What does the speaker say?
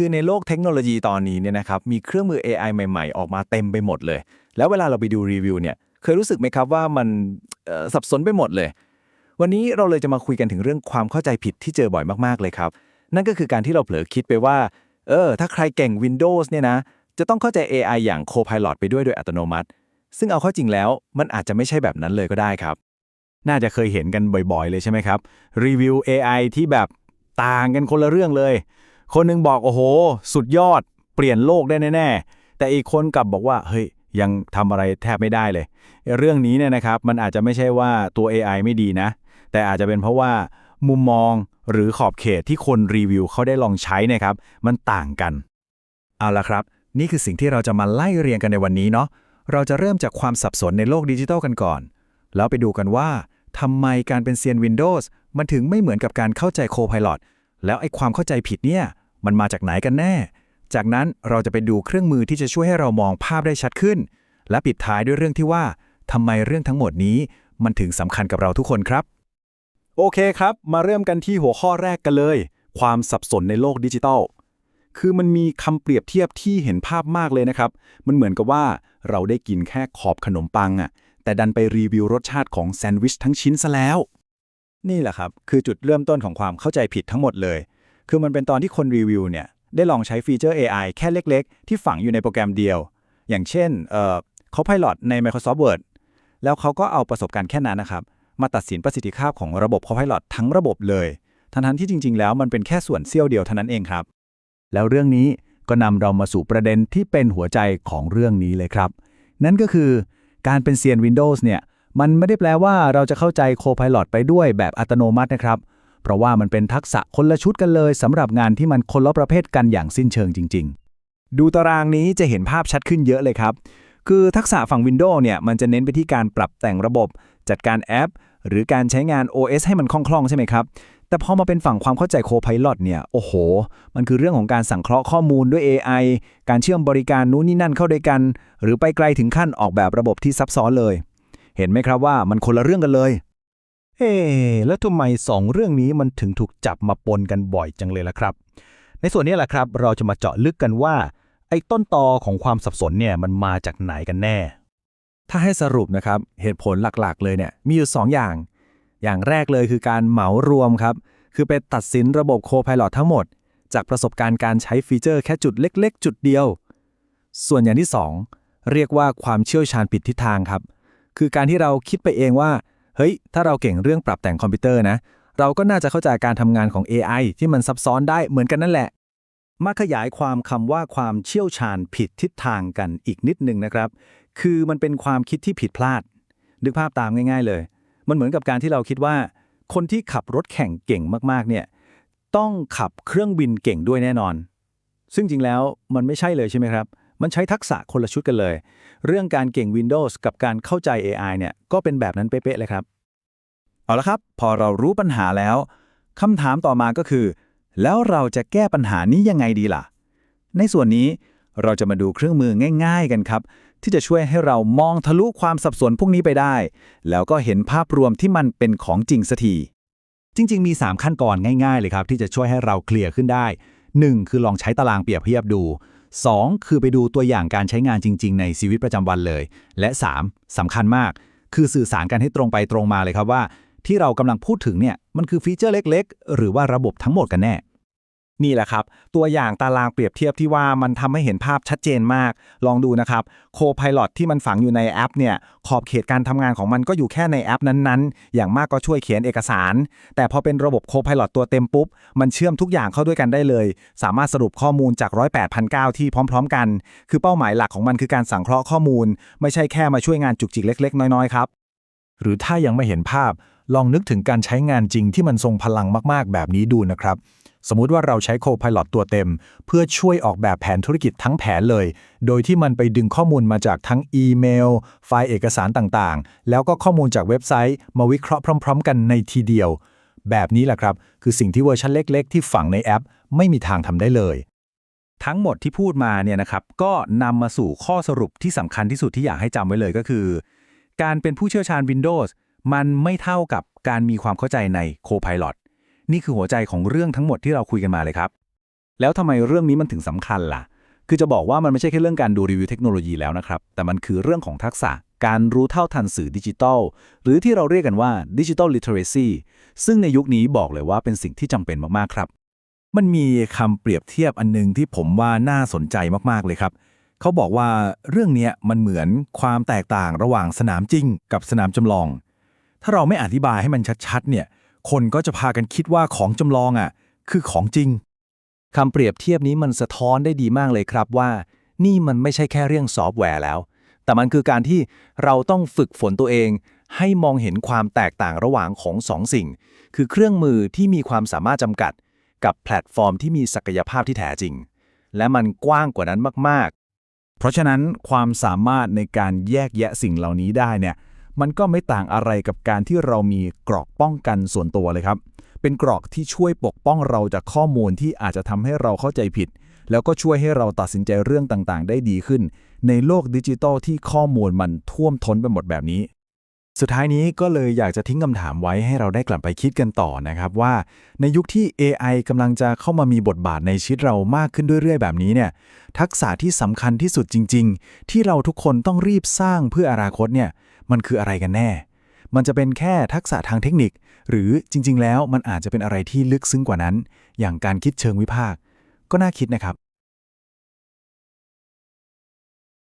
คือในโลกเทคโนโลยีตอนนี้เนี่ยนะครับมีเครื่องมือ AI ใหม่ ๆ ออกมาเต็มไปหมดเลย แล้วเวลาเราไปดูรีวิวเนี่ยเคยรู้สึกไหมครับว่ามันสับสนไปหมดเลย วันนี้เราเลยจะมาคุยกันถึงเรื่องความเข้าใจผิดที่เจอบ่อยมากๆเลยครับ นั่นก็คือการที่เราเผลอคิดไปว่าเออถ้าใครเก่ง Windows เนี่ยนะจะต้องเข้าใจ AI อย่าง Copilot ไปด้วยโดยอัตโนมัติ ซึ่งเอาเข้าจริงแล้วมันอาจจะไม่ใช่แบบนั้นเลยก็ได้ครับ น่าจะเคยเห็นกันบ่อยๆ เลยใช่ไหมครับรีวิว AI ที่แบบต่างกันคนละเรื่องเลย คนหนึงบอกโอ้โห สุดยอด เปลี่ยนโลกได้แน่ๆแต่อีกคนกลับบอกว่าเฮ้ยยังทำอะไรแทบไม่ได้เลย เรื่องนี้เนี่ยนะครับมันอาจจะไม่ใช่ว่าตัว AI ไม่ดีนะ แต่อาจจะเป็นเพราะว่ามุมมองหรือขอบเขตที่คนรีวิวเขาได้ลองใช้นะครับ มันต่างกัน เอาละครับ นี่คือสิ่งที่เราจะมาไล่เรียงกันในวันนี้เนาะเราจะเริ่มจากความสับสนในโลกดิจิทัลกันก่อน แล้วไปดูกันว่าทำไมการเป็นเซียน Windows มันถึงไม่เหมือนกับการเข้าใจ Copilot แล้วไอ้ความเข้าใจผิดเนี่ย มันมาจากไหนกันแน่ จากนั้นเราจะไปดูเครื่องมือที่จะช่วยให้เรามองภาพได้ชัดขึ้น และปิดท้ายด้วยเรื่องที่ว่าทำไมเรื่องทั้งหมดนี้มันถึงสำคัญกับเราทุกคนครับ โอเคครับ มาเริ่มกันที่หัวข้อแรกกันเลย ความสับสนในโลกดิจิทัลคือมันมีคำเปรียบเทียบที่เห็นภาพมากเลยนะครับ มันเหมือนกับว่าเราได้กินแค่ขอบขนมปังอะ่ะ แต่ดันไปรีวิวรสชาติของแซนด์วิชทั้งชิ้นซะแล้ว นี่แหละครับ คือจุดเริ่มต้นของความเข้าใจผิดทั้งหมดเลย คือมันเป็นตอนที่คนรีวิวเนี่ยได้ลองใช้ฟีเจอร์ AI แค่เล็ก ๆ ที่ฝังอยู่ในโปรแกรมเดียว อย่างเช่นเอ่อ Copilot ใน Microsoft Word แล้วเขาก็เอาประสบการณ์แค่นั้นนะครับ มาตัดสินประสิทธิภาพของระบบ Copilot ทั้งระบบเลย ทั้งๆที่จริง ๆ แล้วมันเป็นแค่ส่วนเสี้ยวเดียวเท่านั้นเองครับ แล้วเรื่องนี้ก็นำเรามาสู่ประเด็นที่เป็นหัวใจของเรื่องนี้เลยครับ นั่นก็คือการเป็นเซียน Windows เนี่ย มันไม่ได้แปลว่าเราจะเข้าใจ Copilot ไปด้วยแบบอัตโนมัตินะครับ เพราะว่ามันเป็นทักษะคนละชุดกันเลยสำหรับงานที่มันคนละประเภทกันอย่างสิ้นเชิงจริง ๆ ดูตารางนี้จะเห็นภาพชัดขึ้นเยอะเลยครับ คือทักษะฝั่ง Windows เนี่ยมันจะเน้นไปที่การปรับแต่งระบบ จัดการแอป หรือการใช้งาน OS ให้มันคล่องๆใช่ไหมครับแต่พอมาเป็นฝั่งความเข้าใจ Copilot เนี่ย โอ้โห มันคือเรื่องของการสังเคราะห์ข้อมูลด้วย AI การเชื่อมบริการนู้นนี่นั่นเข้าด้วยกัน หรือไปไกลถึงขั้นออกแบบระบบที่ซับซ้อนเลย เห็นไหมครับว่ามันคนละเรื่องกันเลย เอ๊แล้วทำไมสองเรื่องนี้มันถึงถูกจับมาปนกันบ่อยจังเลยล่ะครับ ในส่วนนี้แหละครับ เราจะมาเจาะลึกกันว่า ไอ้ต้นตอของความสับสนเนี่ยมันมาจากไหนกันแน่ ถ้าให้สรุปนะครับเหตุผลหลักๆ เลยเนี่ยมีอยู่2ออย่าง อย่างแรกเลยคือการเหมารวมครับ คือไปตัดสินระบบ Copilot ทั้งหมด จากประสบการณ์การใช้ฟีเจอร์แค่จุดเล็ก ๆ จุดเดียว ส่วนอย่างที่ 2 เรียกว่าความเชี่ยวชาญผิดทิศทางครับ คือการที่เราคิดไปเองว่า เฮ้ย ถ้าเราเก่งเรื่องปรับแต่งคอมพิวเตอร์นะ เราก็น่าจะเข้าใจการทำงานของ AI ที่มันซับซ้อนได้เหมือนกันนั่นแหละ มาขยายความคำว่าความเชี่ยวชาญผิดทิศทางกันอีกนิดนึงนะครับ คือมันเป็นความคิดที่ผิดพลาดนึกภาพตามง่าย ๆเลย มันเหมือนกับการที่เราคิดว่า คนที่ขับรถแข่งเก่งมากๆเนี่ยต้องขับเครื่องบินเก่งด้วยแน่นอน ซึ่งจริงแล้วมันไม่ใช่เลยใช่ไหมครับ มันใช้ทักษะคนละชุดกันเลย เรื่องการเก่ง Windows กับการเข้าใจ AI เนี่ยก็เป็นแบบนั้นเป๊ะๆเลยครับ เอาละครับ พอเรารู้ปัญหาแล้วคำถามต่อมาก็คือ แล้วเราจะแก้ปัญหานี้ยังไงดีล่ะ ในส่วนนี้เราจะมาดูเครื่องมือง่าย ๆ กันครับ ที่จะช่วยให้เรามองทะลุความสับสนพวกนี้ไปได้ แล้วก็เห็นภาพรวมที่มันเป็นของจริงสักทีจริง ๆ มี 3 ขั้นตอนง่าย ๆ เลยครับ ที่จะช่วยให้เราเคลียร์ขึ้นได้ 1. คือลองใช้ตารางเปรียบเทียบดู 2. คือไปดูตัวอย่างการใช้งานจริง ๆ ในชีวิตประจำวันเลย และ 3. สำคัญมาก คือสื่อสารกันให้ตรงไปตรงมาเลยครับว่า ที่เรากำลังพูดถึงเนี่ยมันคือฟีเจอร์เล็ก ๆ หรือว่าระบบทั้งหมดกันแน่ นี่แหละครับ ตัวอย่างตารางเปรียบเทียบที่ว่ามันทำให้เห็นภาพชัดเจนมาก ลองดูนะครับ Copilot ที่มันฝังอยู่ในแอปเนี่ยขอบเขตการทำงานของมันก็อยู่แค่ในแอปนั้นๆ อย่างมากก็ช่วยเขียนเอกสาร แต่พอเป็นระบบ Copilot ตัวเต็มปุ๊บ มันเชื่อมทุกอย่างเข้าด้วยกันได้เลย สามารถสรุปข้อมูลจาก 108,009ที่พร้อม ๆ กัน คือเป้าหมายหลักของมันคือการสังเคราะห์ข้อมูล ไม่ใช่แค่มาช่วยงานจุกจิกเล็ก ๆ น้อยๆครับหรือถ้ายังไม่เห็นภาพลองนึกถึงการใช้งานจริงที่มันทรงพลังมากๆ แบบนี้ดูนะครับ สมมุติว่าเราใช้ Copilot ตัวเต็ม เพื่อช่วยออกแบบแผนธุรกิจทั้งแผนเลย โดยที่มันไปดึงข้อมูลมาจากทั้งอีเมล ไฟล์เอกสารต่างๆ แล้วก็ข้อมูลจากเว็บไซต์ มาวิเคราะห์พร้อม ๆ กันในทีเดียว แบบนี้แหละครับ คือสิ่งที่เวอร์ชันเล็ก ๆ ที่ฝังในแอป ไม่มีทางทำได้เลย ทั้งหมดที่พูดมาเนี่ยนะครับก็นำมาสู่ข้อสรุปที่สำคัญที่สุดที่อยากให้จำไว้เลยก็คือ การเป็นผู้เชี่ยวชาญ Windows มันไม่เท่ากับการมีความเข้าใจใน Copilot นี่คือหัวใจของเรื่องทั้งหมดที่เราคุยกันมาเลยครับ แล้วทำไมเรื่องนี้มันถึงสำคัญล่ะ คือจะบอกว่ามันไม่ใช่แค่เรื่องการดูรีวิวเทคโนโลยีแล้วนะครับ แต่มันคือเรื่องของทักษะการรู้เท่าทันสื่อดิจิทัล หรือที่เราเรียกกันว่าดิจิทัลลิเทเรซีซึ่งในยุคนี้บอกเลยว่าเป็นสิ่งที่จำเป็นมากๆครับ มันมีคำเปรียบเทียบอันนึงที่ผมว่าน่าสนใจมากๆเลยครับ เขาบอกว่าเรื่องนี้มันเหมือนความแตกต่างระหว่างสนามจริงกับสนามจำลอง ถ้าเราไม่อธิบายให้มันชัดๆเนี่ย คนก็จะพากันคิดว่าของจำลองอะ คือของจริงคำเปรียบเทียบนี้มันสะท้อนได้ดีมากเลยครับว่า นี่มันไม่ใช่แค่เรื่องซอฟต์แวร์แล้ว แต่มันคือการที่เราต้องฝึกฝนตัวเอง ให้มองเห็นความแตกต่างระหว่างของสองสิ่ง คือเครื่องมือที่มีความสามารถจำกัด กับแพลตฟอร์มที่มีศักยภาพที่แท้จริง และมันกว้างกว่านั้นมากเพราะฉะนั้นความสามารถในการแยกแยะสิ่งเหล่านี้ได้เนี่ย มันก็ไม่ต่างอะไรกับการที่เรามีกรอกป้องกันส่วนตัวเลยครับ เป็นกรอกที่ช่วยปกป้องเราจากข้อมูลที่อาจจะทำให้เราเข้าใจผิด แล้วก็ช่วยให้เราตัดสินใจเรื่องต่างๆ ได้ดีขึ้น ในโลกดิจิทัลที่ข้อมูลมันท่วมท้นไปหมดแบบนี้ สุดท้ายนี้ก็เลยอยากจะทิ้งคำถามไว้ให้เราได้กลับไปคิดกันต่อนะครับว่า ในยุคที่ AI กำลังจะเข้ามามีบทบาทในชีวิตเรามากขึ้นเรื่อยๆแบบนี้เนี่ยทักษะที่สำคัญที่สุดจริง ๆ ที่เราทุกคนต้องรีบสร้างเพื่ออนาคตเนี่ย มันคืออะไรกันแน่ มันจะเป็นแค่ทักษะทางเทคนิค หรือจริง ๆ แล้วมันอาจจะเป็นอะไรที่ลึกซึ้งกว่านั้น อย่างการคิดเชิงวิพากษ์ก็น่าคิดนะครับ